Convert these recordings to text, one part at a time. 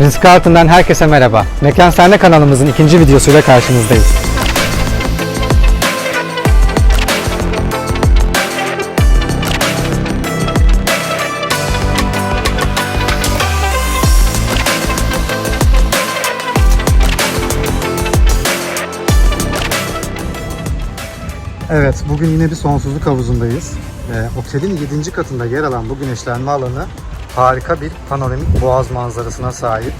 Risk Altından herkese merhaba. Mekan Sahne kanalımızın ikinci videosuyla karşınızdayız. Evet, bugün yine bir sonsuzluk havuzundayız. Ee, otelin 7. katında yer alan bu güneşlenme alanı harika bir panoramik boğaz manzarasına sahip.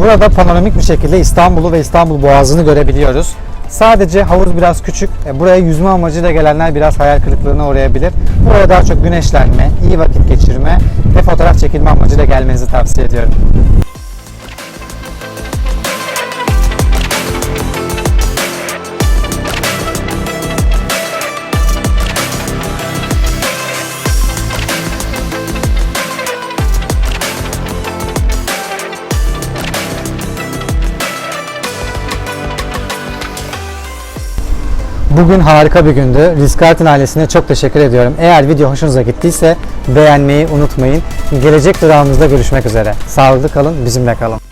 Burada panoramik bir şekilde İstanbul'u ve İstanbul Boğazı'nı görebiliyoruz. Sadece havuz biraz küçük. E, Buraya yüzme amacıyla gelenler biraz hayal kırıklığına uğrayabilir. Buraya daha çok güneşlenme, iyi vakit geçirme ve fotoğraf çekilme amacıyla gelmenizi tavsiye ediyorum. Bugün harika bir gündü. Rizkart'ın ailesine çok teşekkür ediyorum. Eğer video hoşunuza gittiyse beğenmeyi unutmayın. Gelecek durağımızda görüşmek üzere. Sağlıklı kalın, bizimle kalın.